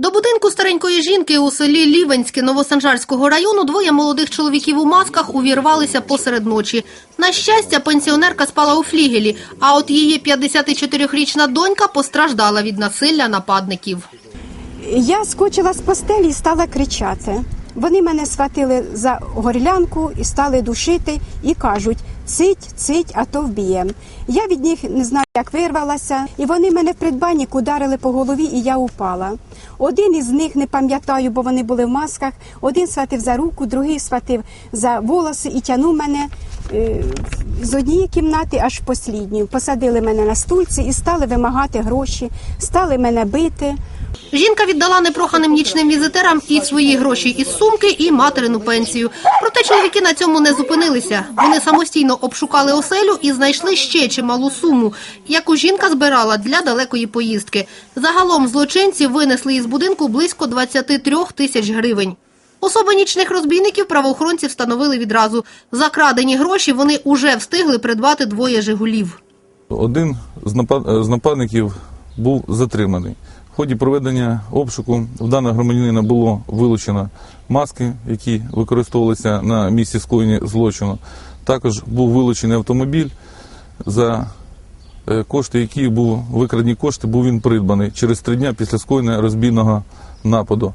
До будинку старенької жінки у селі Лівенське Новосанжарського району двоє молодих чоловіків у масках увірвалися посеред ночі. На щастя, пенсіонерка спала у флігелі, а от її 54-річна донька постраждала від насилля нападників. Я скочила з постелі і стала кричати. Вони мене схватили за горлянку і стали душити і кажуть: цить, цить, а то вб'єм. Я від них не знаю, як вирвалася, і вони мене в придбанні ударили по голові, і я упала. Один із них не пам'ятаю, бо вони були в масках. Один схватив за руку, другий схватив за волоси і тягнув мене з однієї кімнати аж в послідню. Посадили мене на стульці і стали вимагати гроші, стали мене бити. Жінка віддала непроханим нічним візитерам і свої гроші із сумки, і материну пенсію. Проте чоловіки на цьому не зупинилися. Вони самостійно обшукали оселю і знайшли ще чималу суму, яку жінка збирала для далекої поїздки. Загалом злочинці винесли із будинку близько 23 тисяч гривень. Особи нічних розбійників правоохоронці встановили відразу. За крадені гроші вони уже встигли придбати двоє жигулів. Один з нападників був затриманий. В ході проведення обшуку в даного громадянина було вилучено маски, які використовувалися на місці скоєння злочину. Також був вилучений автомобіль, за е, кошти, які був викрадені кошти, був він придбаний через три дні після скоєння розбійного нападу.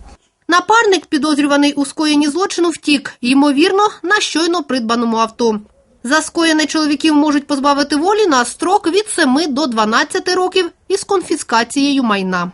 Напарник, підозрюваний у скоєнні злочину, втік, ймовірно, на щойно придбаному авто. За скоєне чоловіків можуть позбавити волі на строк від 7 до 12 років із конфіскацією майна.